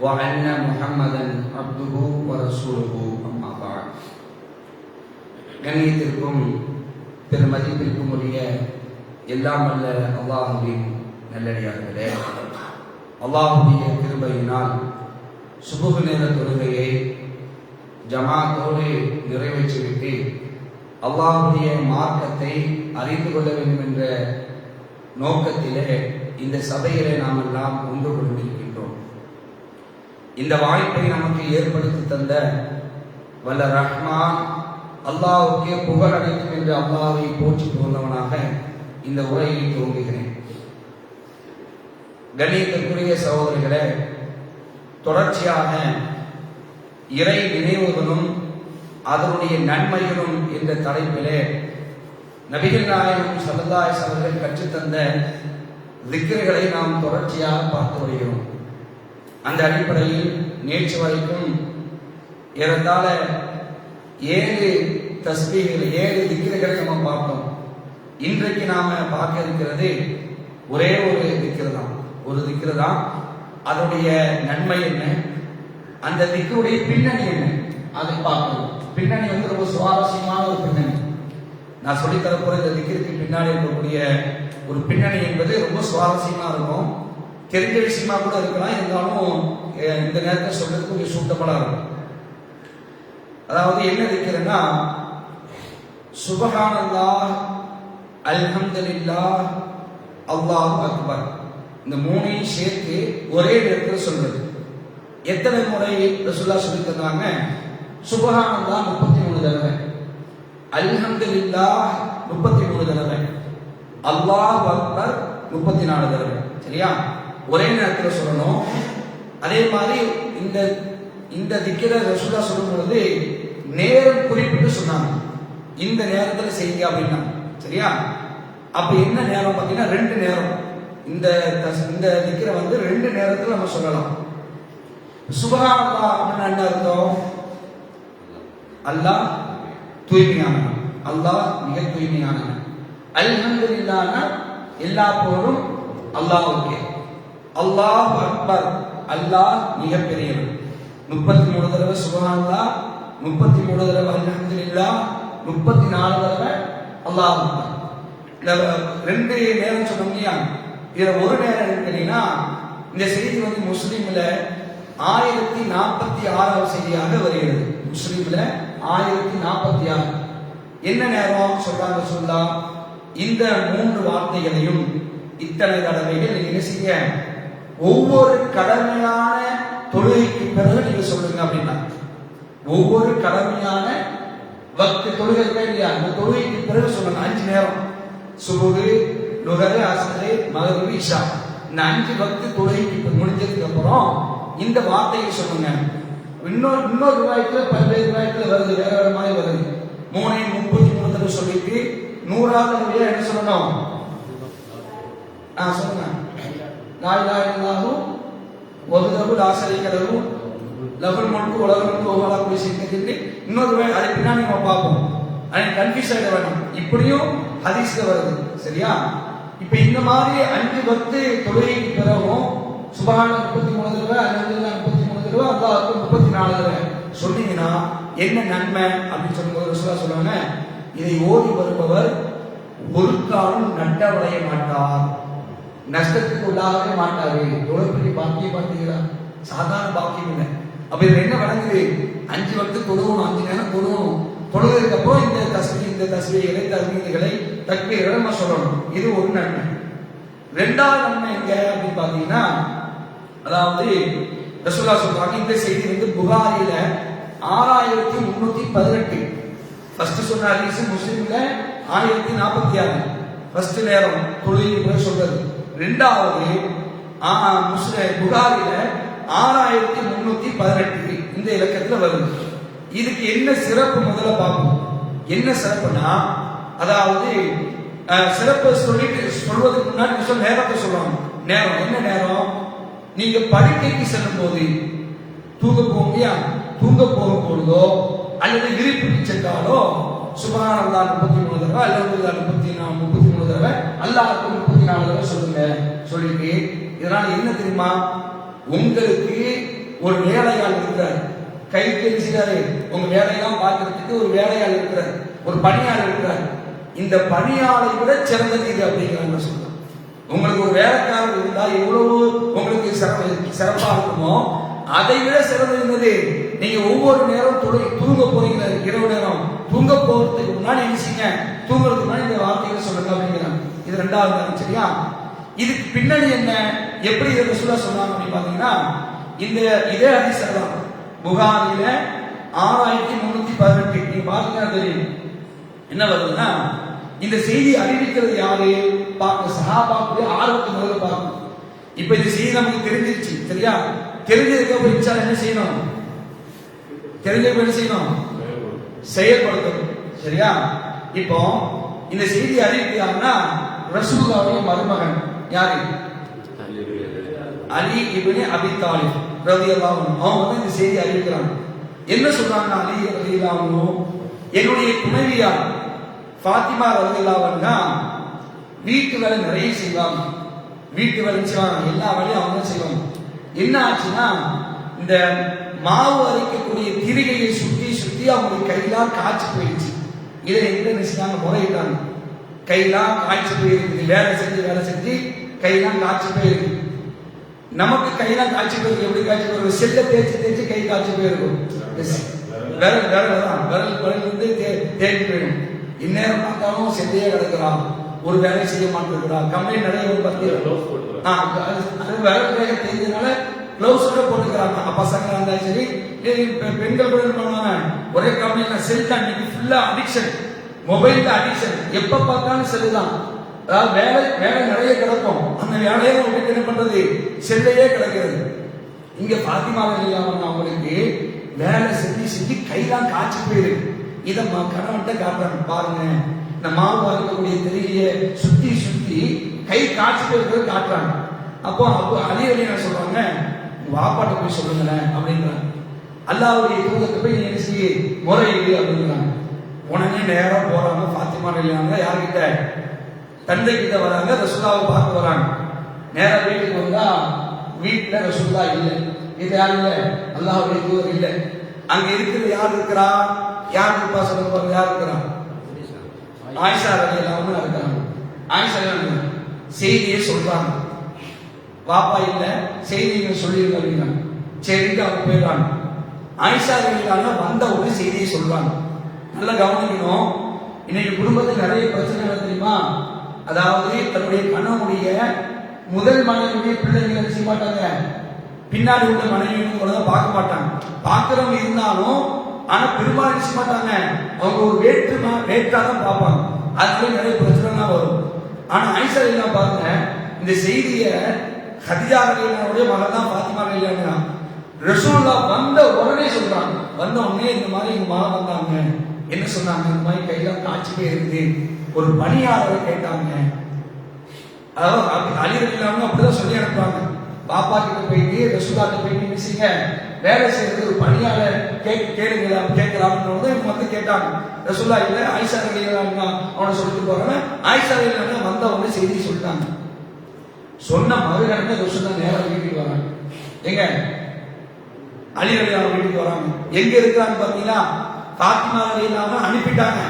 وان محمدا عبده ورسوله اما بعد கண்ணியத்திற்கும் பெருமதிப்பிற்கும் உரிய எல்லாம் அல்ல அல்லாஹுவின் நல்லடியார்களே அல்லாஹுடைய கிருபையினால் சுபுக நேர தொழுகையை ஜமாத்தோடு நிறைவேற்றிவிட்டு அல்லாஹுடைய மார்க்கத்தை அறிந்து கொள்ள வேண்டும் என்ற நோக்கத்திலே இந்த சபையிலே நாம் எல்லாம் ஒன்று கொண்டிருக்கின்றோம் இந்த வாய்ப்பை நமக்கு ஏற்படுத்தி தந்த வல்ல ரஹ்மான் அல்லாவுக்கே புகழ் அடைக்கும் என்று அல்லாவை போற்றி போந்தவனாக இந்த உரையை துவங்குகிறேன் கணியத்திற்குரிய சகோதரிகளே தொடர்ச்சியாக இறை நினைவுகளும் அதனுடைய நன்மைகளும் என்ற தலைப்பிலே நபிகள் நாயகம் சல்லல்லாஹ் அவர்கள் கற்றுத்தந்த திக்கர்களை நாம் தொடர்ச்சியாக பார்த்து வருகிறோம். அந்த அடிப்படையில் நேற்று வரைக்கும் ஏறத்தாழ ஏழு தஸ்பீகள் ஏழு திக்கிரங்களை நம்ம பார்த்தோம். இன்றைக்கு நாம பார்க்க இருக்கிறது ஒரே ஒரு திக்கிர் தான் ஒரு திக்கிர் தான் அதனுடைய நன்மை என்ன? அந்த திக்கருடைய பின்னணி என்ன? அதை பார்க்கணும் பின்னணி வந்து ரொம்ப சுவாரஸ்யமான ஒரு பின்னணி. நான் சொல்லித்தரப்போற இந்த திக்கிற்கு பின்னாடி இருக்கக்கூடிய ஒரு பின்னணி என்பது ரொம்ப சுவாரஸ்யமா இருக்கும். தெரிஞ்ச விஷயமா கூட இருக்கலாம். இருந்தாலும் இந்த நேரத்தில் சொல்றது கொஞ்சம் சூட்டப்படா இருக்கும். அதாவது என்ன இருக்கிறதுன்னா சுபஹானல்லாஹ் அல்ஹம்துலில்லாஹ் அல்லாஹ் அக்பர். இந்த மூணையும் சேர்த்து ஒரே நேரத்தில் சொல்றது. எத்தனை முறை ரசுல்லா சொல்லி தந்தாங்க முப்பத்தி மூணு தடவை. அல்ஹம்துலில்லாஹ் முப்பத்தி மூணு தடவை. அல்லாஹ் அக்பர் முப்பத்தி நாலு தடவை. சரியா? ஒரே நேரத்தில் சொல்லணும். அதே மாதிரி இந்த இந்த திக்கிற ரசூலா சொல்லும் பொழுது நேரம் குறிப்பிட்டு சொன்னாங்க. இந்த நேரத்தில் செய்யுங்க அப்படின்னா. சரியா? அப்ப என்ன நேரம் பார்த்தீங்கன்னா ரெண்டு நேரம். இந்த இந்த திக்கிற வந்து ரெண்டு நேரத்தில் நம்ம சொல்லலாம். சுபகா அப்படின்னா என்ன அர்த்தம்? அல்லாஹ் தூய்மையானவன். அல்லாஹ் மிக தூய்மையானவன். அல்ஹம்துலில்லாஹ்னா எல்லா புகழும் அல்லாஹ்வுக்கே அல்லாஹ் அக்பர். அல்லாஹ் மிக முப்பத்தி மூணு தடவை சுபஹானல்லாஹ் முப்பத்தி மூணு தடவை அல்ஹம்துலில்லாஹ் முப்பத்தி நாலு தடவை அல்லாஹ் அக்பர். இந்த ரெண்டு நேரம் சொல்ல முடியாது இதுல ஒரு நேரம் எடுத்தீங்கன்னா இந்த செய்தி வந்து முஸ்லீம்ல ஆயிரத்தி நாற்பத்தி ஆறாவது செய்தியாக வருகிறது. முஸ்லீம்ல ஆயிரத்தி நாற்பத்தி ஆறு. என்ன நேரம் சொல்றாங்க சொல்லா இந்த மூன்று வார்த்தைகளையும் இத்தனை தடவைகள் நீங்க என்ன செய்ய ஒவ்வொரு கடமையான தொழுகைக்கு பிறகு நீங்க சொல்லுங்க அப்படின்னா ஒவ்வொரு கடமையான பக்தி தொழுகை இல்லையா? அந்த தொழுகைக்கு பிறகு சொல்லுங்க அஞ்சு நேரம். சுபுகு நுகரு அசரு மகரு இஷா. இந்த அஞ்சு பக்தி தொழுகைக்கு முடிஞ்சதுக்கு அப்புறம் இந்த வார்த்தையை சொல்லுங்க. இன்னொரு இன்னொரு ரூபாய்க்குல பல்வேறு வாய்ப்புல வருது வேற வேற மாதிரி வருது. மூணையும் முப்பத்தி மூணு தடவை சொல்லிட்டு நூறாவது முறையா என்ன சொல்லணும்? ஆஹ் சொல்லுங்க. லாயிலா இல்லாஹும் ஒதுதகு லாசரிகளவும் லகுல் முழுக்கு உலகம் ஓவலா போய் சேர்ந்து இன்னொரு வே- அது பின்னாடி நம்ம பார்ப்போம். ஆனால் கன்ஃபியூஸ் ஆகிட வேண்டாம் இப்படியும் ஹதீஸ்ல வருது. சரியா? இப்ப இந்த மாதிரி அஞ்சு பத்து தொழுகைக்கு பிறகும் சுபஹான முப்பத்தி மூணு தடவை அல்ஹம்துலில்லாஹ் முப்பத்தி மூணு தடவை அல்லாஹ்வுக்கு முப்பத்தி நாலு தடவை சொன்னீங்கன்னா என்ன நன்மை அப்படின்னு சொல்லும்போது ரசூலா சொல்லுவாங்க இதை ஓதி வருபவர் ஒரு காலம் நட்டவடைய மாட்டார். நஷ்டத்துக்கு உள்ளாகவே மாட்டாரு. எவ்வளவு பெரிய பாக்கியம் பார்த்தீங்களா? சாதாரண பாக்கியம் இல்லை. அப்ப இதுல என்ன வழங்குது அஞ்சு வக்து தொழுவணும் அஞ்சு நேரம் தொழுவணும் தொழுவதற்கு அப்புறம் இந்த தஸ்மி இந்த தஸ்மிகளை தஸ்மீகளை தக்பீர்களை நம்ம சொல்லணும். இது ஒரு நன்மை. ரெண்டாவது நன்மை எங்க அப்படின்னு பாத்தீங்கன்னா அதாவது ரசூல்லா சொல்றாங்க இந்த செய்தி வந்து புகாரில ஆறாயிரத்தி முன்னூத்தி பதினெட்டு. ஃபர்ஸ்ட் சொன்ன ஹதீஸ் முஸ்லீம்ல ஆயிரத்தி நாற்பத்தி ஆறு. ஃபர்ஸ்ட் நேரம் தொழுகை சொல்றது. ரெண்டாவது புகாரில ஆறாயிரத்தி முன்னூத்தி பதினெட்டு இந்த இலக்கத்துல வருது. இதுக்கு என்ன சிறப்பு முதல்ல பார்ப்போம். என்ன சிறப்புனா அதாவது சிறப்பு சிறப்பை சொல்லிட்டு சொல்வதற்கு முன்னாடி சொல்ல நேரத்தை சொல்லணும். நேரம் என்ன நேரம்? நீங்க படுக்கைக்கு செல்லும் போது தூங்க போகியா தூங்க போகும் பொழுதோ அல்லது விரிப்பு சென்றாலோ சுபகானந்தா முப்பத்தி மூணு தடவை அல்லது முப்பத்தி நாலு முப்பத்தி மூணு தடவை அல்லாஹ்க்கு முப்பத்தி நாலு தடவை சொல்லுங்க. சொல்லிட்டு இதனால என்ன தெரியுமா? உங்களுக்கு ஒரு வேலையால் இருக்கிறார். கை தெரிஞ்சுக்காரு உங்க வேலையெல்லாம் பார்க்கறதுக்கு ஒரு வேலையால் இருக்கிறார். ஒரு பணியாளர் இருக்கிறார். இந்த பணியாளை விட சிறந்தது இது அப்படிங்கிறாங்க சொல்றாங்க. உங்களுக்கு ஒரு வேலைக்காரர் இருந்தா எவ்வளவு உங்களுக்கு சிறப்பு சிறப்பா இருக்குமோ அதை விட சிறந்தது இருந்தது நீங்க ஒவ்வொரு நேரம் துணை தூங்க போறீங்க இரவு நேரம். தூங்க போறதுக்கு முன்னாடி நினைச்சீங்க தூங்குறதுக்கு முன்னாடி இந்த வார்த்தைகளை சொல்லுங்க இது ரெண்டாவது நேரம் சரியா? இதுக்கு பின்னணி என்ன? எப்படி இதை ரசூலா சொன்னாங்க அப்படின்னு பாத்தீங்கன்னா இந்த இதே ஹதீஸ் தான் புகாரில ஆறாயிரத்தி முன்னூத்தி பதினெட்டு. நீங்க பாத்தீங்கன்னா தெரியும். என்ன வருதுன்னா இந்த செய்தி அறிவிக்கிறது யாரு? பார்க்க சஹாபாக்குடைய ஆர்வத்தை முதல்ல பார்க்கணும். இப்ப இந்த செய்தி நமக்கு தெரிஞ்சிருச்சு சரியா? தெரிஞ்சதுக்கு அப்புறம் அல்லாஹ் என்ன செய்யணும்? தெரிஞ்சதுக்கு என்ன செய்யணும்? செயல்படுத்தணும் சரியா? இப்போ இந்த செய்தி அறிவிக்கிறாங்கன்னா ரசூலுல்லாவுடைய மருமகன் யாரு? அலி இவனே அபி தாலிப் ரலியல்லாஹு அன்ஹு. அவங்க வந்து இந்த செய்தி அறிவிக்கிறாங்க. என்ன சொல்றாங்க அலி ரலியல்லாஹு என்னுடைய துணைவியார் ஃபாத்திமா ரலியல்லாஹு அன்ஹா வீட்டு வேலை நிறைய செய்வாங்க. வீட்டு வேலை செய்வாங்க. எல்லா வேலையும் அவங்க தான் செய்வாங்க. என்ன ஆச்சுன்னா இந்த மாவு அரைக்கக்கூடிய திரிகையை சுத்தி சுத்தி அவங்களுக்கு கையெல்லாம் காய்ச்சி போயிடுச்சு. இதை எங்க நினைச்சாங்க முறையிட்டாங்க. கையெல்லாம் காய்ச்சி போயிருக்கு வேலை செஞ்சு வேலை செஞ்சு கையெல்லாம் காய்ச்சி போயிருக்கு நமக்கு கையெல்லாம் காய்ச்சி போயிருக்கு. எப்படி காய்ச்சி போயிருக்கு செல்ல தேய்ச்சி தேய்ச்சி கை காய்ச்சி போயிருக்கும். விரல் விரல் தான். விரல் விரல் வந்து தேய்ச்சி போயிடும். இந்நேரம் பார்த்தாலும் செல்லையே கிடக்குறான் ஒரு வேலை செய்ய மாட்டேங்கிறான் கம்பெனி நிறைய ஒரு பத்தி விரல் வேக தெரிஞ்சதுனால க்ளவுஸ் கூட போட்டுக்கிறாங்க. பசங்க இருந்தாலும் சரி பெண்கள் கூட பண்ணுவாங்க ஒரே கம்பெனில செல் தான் இன்னைக்கு ஃபுல்லா அடிக்ஷன் மொபைல் அடிக்ஷன் எப்ப பார்த்தாலும் செல்லுதான். அதாவது வேலை வேலை நிறைய கிடக்கும். அந்த வேலையை உங்களுக்கு என்ன பண்றது? செல்லையே கிடக்கிறது. இங்க பாத்திமா இல்லாம அவங்களுக்கு வேலை செஞ்சு செஞ்சு கைதான் காய்ச்சி போயிருக்கு இதை மா கணவன்கிட்ட காட்டுறாங்க பாருங்க. இந்த மாவு பார்க்கக்கூடிய தெரிய சுத்தி சுத்தி கை காய்ச்சி போயிருக்கிறது காட்டுறாங்க. அப்போ அப்போ அதே வழி என்ன சொல்றாங்க? வாப்பாட்ட போய் சொல்லுங்களேன் அப்படின்றாங்க. அல்லாவுடைய தூதத்தை போய் என்ன செய்ய? முறையிடு அப்படிங்கிறாங்க உடனே நேரம் போறாங்க பாத்திமா இல்லையாங்க யார்கிட்ட? தந்தை கிட்ட வராங்க ரசுல்லாவை பார்க்க வராங்க. நேராக வீட்டுக்கு வந்தா வீட்டுல ரசுல்லா இல்லை. இது யார் இல்லை? அல்லாஹ்வுடைய தூதர் இல்லை. அங்க இருக்கிறது யார் இருக்கிறா? யார் இருப்பா சொல்லுங்க யார் இருக்கிறா? ஆயிஷா ரலி இருக்கிறாங்க ஆயிஷா செய்தியை சொல்றாங்க. வாப்பா இல்ல செய்தியை சொல்லியிருக்காங்க அப்படிங்கிறாங்க சரிட்டு அவங்க போயிடுறாங்க. ஆயிஷா ரலியல்லாஹு வந்த உடனே செய்தியை சொல்றாங்க. நல்லா கவனிக்கணும். இன்னைக்கு குடும்பத்தில் நிறைய பிரச்சனை தெரியுமா? அதாவது தன்னுடைய கணவனுடைய முதல் மனைவியுடைய பிள்ளைங்களை என்ன செய்ய மாட்டாங்க? பின்னாடி உள்ள மனைவியும் கூட பார்க்க மாட்டாங்க. பார்க்குறவங்க இருந்தாலும் ஆனா பெரும்பாலும் என்ன மாட்டாங்க? அவங்க ஒரு வேற்று வேற்றா தான் பார்ப்பாங்க. அதுல நிறைய பிரச்சனைலாம் வரும். ஆனா ஐசா எல்லாம் பாருங்க இந்த செய்தியை ஹதிஜா ரலியல்லாஹுடைய மகன் தான் பாத்திமா ரலியல்லாஹு ரசூல்லா வந்த உடனே சொல்றாங்க. வந்த உடனே இந்த மாதிரி எங்க மகன் வந்தாங்க. என்ன சொன்னாங்க? இந்த மாதிரி கையெல்லாம் காய்ச்சிட்டே இருக்குது. ஒரு பணியாளர் கேட்டாங்க. அதாவது அப்படி இல்லாம அப்படிதான் சொல்லி அனுப்புவாங்க. பாப்பா கிட்ட போயிட்டு ரசூல்லா கிட்ட போயிட்டு என்ன வேலை செய்யறது ஒரு பணியாளர். கே கேளுங்களா கேட்கலாம்னு வந்து இவங்க வந்து கேட்டாங்க. ரசுல்லா இல்ல ஆயிஷா ரலியல்லாஹு அவனை சொல்லிட்டு போறாங்க. ஆயிஷா ரலியல்லாஹு வந்த வந்து செய்தி சொல்லிட்டாங்க. சொன்ன மறுகணமே ரசுல்லா நேரம் வீட்டுக்கு வராங்க. எங்க? அலி ரலியல்லாஹு வீட்டுக்கு வராங்க. எங்க இருக்கிறாங்க பாத்தீங்கன்னா பாத்திமா இல்லாம அனுப்பிட்டாங்க.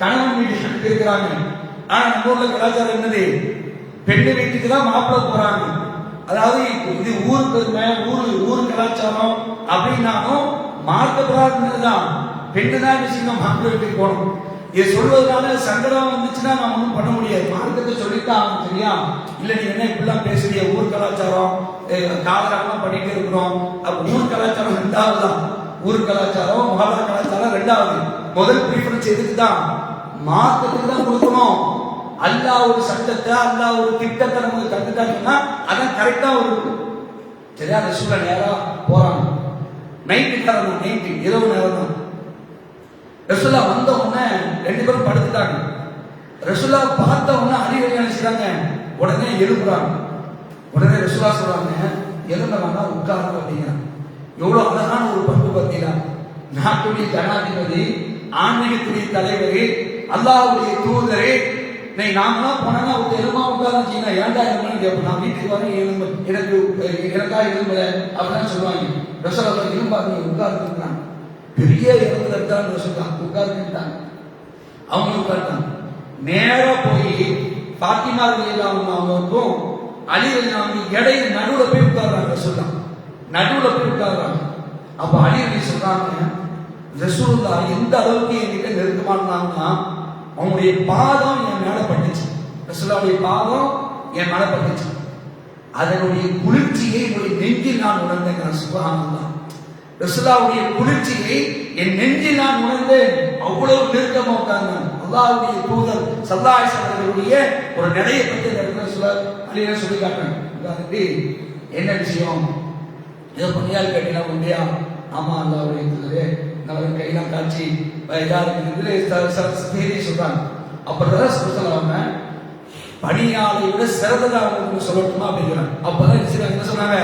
கணவன் வீட்டுக்கு அனுப்பி இருக்கிறாங்க ஆனா நம்ம ஊர்ல கலாச்சாரம் என்னது? பெண்ணு வீட்டுக்கு தான் மாப்பிள்ள போறாங்க. அதாவது இது ஊர் பெருமை ஊர் ஊர் கலாச்சாரம் அப்படின்னாலும் மார்க்க தான் பெண்ணு தான் என்ன செய்யணும்? மாப்பிள்ளை வீட்டுக்கு போகணும். இது சொல்வதனால சங்கடம் வந்துச்சுன்னா நம்ம ஒன்றும் பண்ண முடியாது. மார்க்கத்தை சொல்லித்தான் ஆகணும் சரியா? இல்ல நீ என்ன இப்படிலாம் பேசுறீங்க ஊர் கலாச்சாரம் காலகாலமா பண்ணிட்டு இருக்கிறோம். ஊர் கலாச்சாரம் ரெண்டாவது தான் ஊர் கலாச்சாரம் மகாலா கலாச்சாரம் ரெண்டாவது. முதல் ப்ரீஃபரன்ஸ் எதுக்கு தான் மார்க்கத்துக்கு தான் கொடுக்கணும். அல்லா ஒரு சட்டத்தை அல்லா ஒரு திட்டத்தை நமக்கு தந்துட்டாங்கன்னா அதான் கரெக்டாக ஒரு சரியா? ரசூலா நேரா போறாங்க. நைட்டு நேரம் நைட்டு இரவு நேரம் தான் ரசூலா வந்த உடனே ரெண்டு பேரும் படுத்துட்டாங்க. ரசுல்லா பார்த்த உடனே அலி நினைச்சாங்க உடனே எழுப்புறாங்க. உடனே ரசூலா சொல்றாங்க எழுந்த வேண்டாம் உட்காருங்க அப்படிங்கிறாங்க. எவ்வளவு அழகான ஒரு பண்பு பார்த்தீங்களா? நாட்டுடைய ஜனாதிபதி ஆன்மீகத்துடைய தலைவர் அல்லாவுடைய தூதரே. நீ நாமெல்லாம் போனா ஒரு எலும்பா உட்கார்ந்துச்சீங்கன்னா ஏன்டா எலும்புன்னு கேட்போம் நான் வீட்டுக்கு வரேன் எழும்பு எனக்கு எனக்கா எலும்பு அப்படின்னு சொல்லுவாங்க. ரசூலா எலும்பா நீங்க உட்கார்ந்துருக்காங்க பெரிய இடத்துல இருக்காங்க ரசூலா உட்கார்ந்துட்டாங்க அவங்க உட்கார்ந்தாங்க நேரா போய் பாத்திமா ரலியல்லாஹு அவங்களுக்கும் அலி ரலியல்லாஹு இடையில நடுவில் போய் உட்கார்றாங்க ரசூலா நடுவில் போய் உட்கார்றாங்க. அப்ப அலி சொல்றாங்க எந்த அளவுக்கு என்கிட்ட நெருக்கமா இருந்தாங்கன்னா அவங்களுடைய பாதம் என் மேல பட்டுச்சு. ரசூலாவுடைய பாதம் என் மேல பட்டுச்சு. அதனுடைய குளிர்ச்சியை என்னுடைய நெஞ்சில் நான் உணர்ந்தேன் சுபகானந்தா ரசுல்லாவுடைய குளிர்ச்சியை என் நெஞ்சில் நான் உணர்ந்தேன். அவ்வளவு நெருக்கமா உட்கார்ந்தாங்க அல்லாவுடைய தூதர் சல்லாஹ் அவர்களுடைய ஒரு நிலையை பற்றி சொல்ல அழிய சொல்லி காட்டுறாங்க. என்ன விஷயம்? ஏதோ பண்ணியால் கட்டினா உண்டியா? ஆமா அல்லாஹ்வுடைய தூதரே நான் கையெல்லாம் காட்சி யாருக்கு செய்தி சொல்றாங்க. அப்புறம் சொல்லாம பணியாளை விட சிறந்ததாக உங்களுக்கு சொல்லட்டுமா? அப்படிங்கிறாங்க அப்பதான் என்ன சொன்னாங்க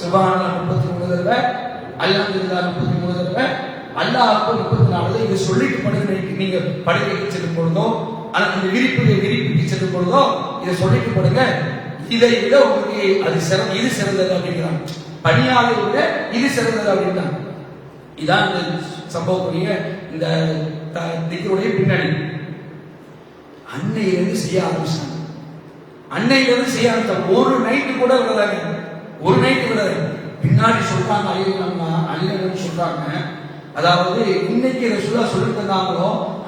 சிவானா முப்பத்தி மூணு தடவை அல்ஹம்துலில்லா முப்பத்தி மூணு தடவை அல்லாஹ் அக்பர் முப்பத்தி நாலு இதை சொல்லிட்டு படுக்க நீங்க படுக்கைக்கு செல்லும் பொழுதோ அல்லது இந்த விரிப்பு விரிப்புக்கு செல்லும் பொழுதோ இதை சொல்லிட்டு படுங்க. இதை விட உங்களுக்கு அது சிறந்த இது சிறந்தது அப்படிங்கிறாங்க. பணியாளை விட இது சிறந்தது அப்படின்றாங்க இதான் இந்த சம்பவத்துடைய இந்த த- திக்கருடைய பின்னணி. அன்னையிலிருந்து செய்ய ஆரம்பிச்சாங்க. அன்னையிலிருந்து செய்ய ஆரம்பிச்சாங்க ஒரு நைட்டு கூட விடலாங்க. ஒரு நைட்டு விடல. பின்னாடி சொல்றாங்க அழியலாம்னா அழியலன்னு சொல்றாங்க. அதாவது இன்னைக்கு ரசூலா சொல்லி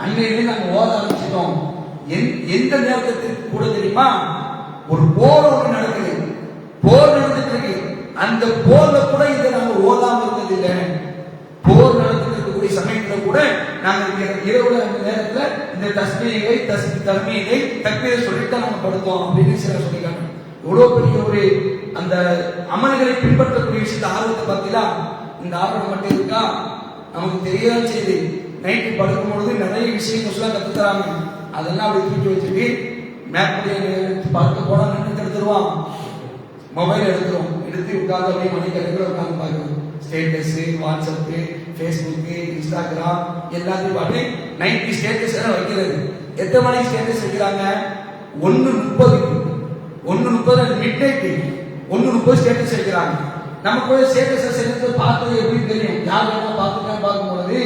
அன்னையிலேயே நாங்கள் ஓத ஆரம்பிச்சிட்டோம். எந்- எந்த நேரத்துக்கு கூட தெரியுமா? ஒரு போர் ஒன்று நடக்குது. அந்த போர்ல கூட இதை நாங்க ஓதாம இருந்ததில்லை. போர் நடந்துட்டு இருக்கக்கூடிய சமயத்துல கூட நாங்க இர- இரவுல அந்த நேரத்துல இந்த தஸ்மீகை தஸ் தர்மீகை தக்பீரை சொல்லிட்டு நாங்க படுத்தோம் அப்படின்னு சிலர் சொல்லிக்காங்க எவ்வளவு பெரிய ஒரு அந்த அமல்களை பின்பற்றக்கூடிய விஷயத்த ஆர்வத்தை பார்த்தீங்களா? இந்த ஆர்வம் மட்டும் இருக்கா? நமக்கு தெரியாத செய்தி நைட்டு படுக்கும் பொழுது நிறைய விஷயங்கள் சொல்ல கத்து அதெல்லாம் அப்படி தூக்கி வச்சுட்டு மேப்புடைய பார்க்க போனா நின்று எடுத்துருவான் மொபைல் எடுக்கிறோம் எடுத்து உட்கார்ந்து அப்படியே மணிக்கணக்கில் உட்கார்ந்து பார்க்கணும். ஸ்டேட்டஸ் வாட்ஸ்அப்பு ஃபேஸ்புக்கு இன்ஸ்டாகிராம் எல்லாத்தையும் பார்த்து நைன்டி ஸ்டேட்டஸ் வைக்கிறது. எத்தனை மணிக்கு ஸ்டேட்டஸ் வைக்கிறாங்க? ஒன்று முப்பதுக்கு ஒன்று முப்பது மிட் நைட்டு ஒன்று முப்பது ஸ்டேட்டஸ் வைக்கிறாங்க. நமக்கு போய் ஸ்டேட்டஸ் சேர்ந்து பார்த்தது எப்படின்னு தெரியும். யார் யாரும் பார்த்துருக்காங்க பார்க்கும்பொழுது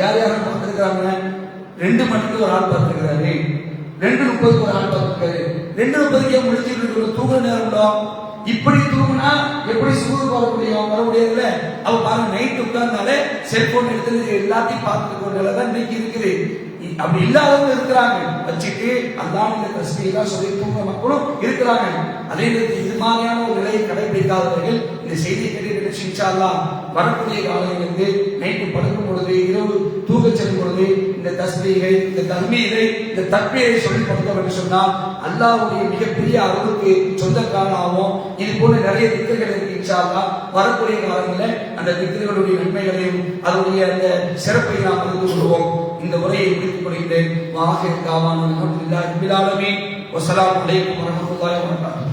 யார் யாரும் பார்த்துருக்காங்க? ரெண்டு மணிக்கு ஒரு ஆள் பார்த்துருக்கிறாரு. ரெண்டு முப்பதுக்கு ஒரு ஆள் பார்த்துருக்காரு. ரெண்டு முப்பதுக்கே முடிச்சுட்டு இருக்கிற தூங்குற இப்படி தூங்குனா எப்படி சூடு போக முடியும்? வர முடியாதுல்ல அவ பாருங்க நைட் உட்கார்ந்தாலே செல்போன் எடுத்து எல்லாத்தையும் பார்த்துட்டு நிலை தான் இன்னைக்கு இருக்குது. இ- அப்படி இல்லாதவங்க இருக்கிறாங்க. வச்சுட்டு அதான் இந்த தஸ்மீலாம் சொல்லி தூங்க மக்களும் இருக்கிறாங்க. அதே நேரத்தில் இது மாதிரியான ஒரு நிலையை கடைபிடிக்காதவர்கள் இந்த செய்தியை நிகழ்ச்சி இன்ஷால்லா வரக்கூடிய காலையிலிருந்து நைட்டு படுக்கும் பொழுது இரவு தூக்க செல்லும் பொழுது இந்த தஸ்மீகை இந்த தர்மீகை இந்த தற்பீரை சொல்லி படுத்தோம் என்று சொன்னால் அல்லாவுடைய மிகப்பெரிய அருளுக்கு சொந்தக்காரனாகவும் இது போல நிறைய திக்குகள் இருக்கு இன்ஷால்லா வரக்கூடிய காலங்களில் அந்த திக்குகளுடைய நன்மைகளையும் அதனுடைய அந்த சிறப்பை நாம் அறிந்து கொள்வோம். இந்த உரையை முடித்துக் கொள்கின்றேன். வாஹிர் காவான் அல்ஹம்துலில்லாஹி ரப்பில் ஆலமீன். வஸ்ஸலாமு அலைக்கும் வரஹ்மத்துல்லாஹி வபரகாத்துஹு.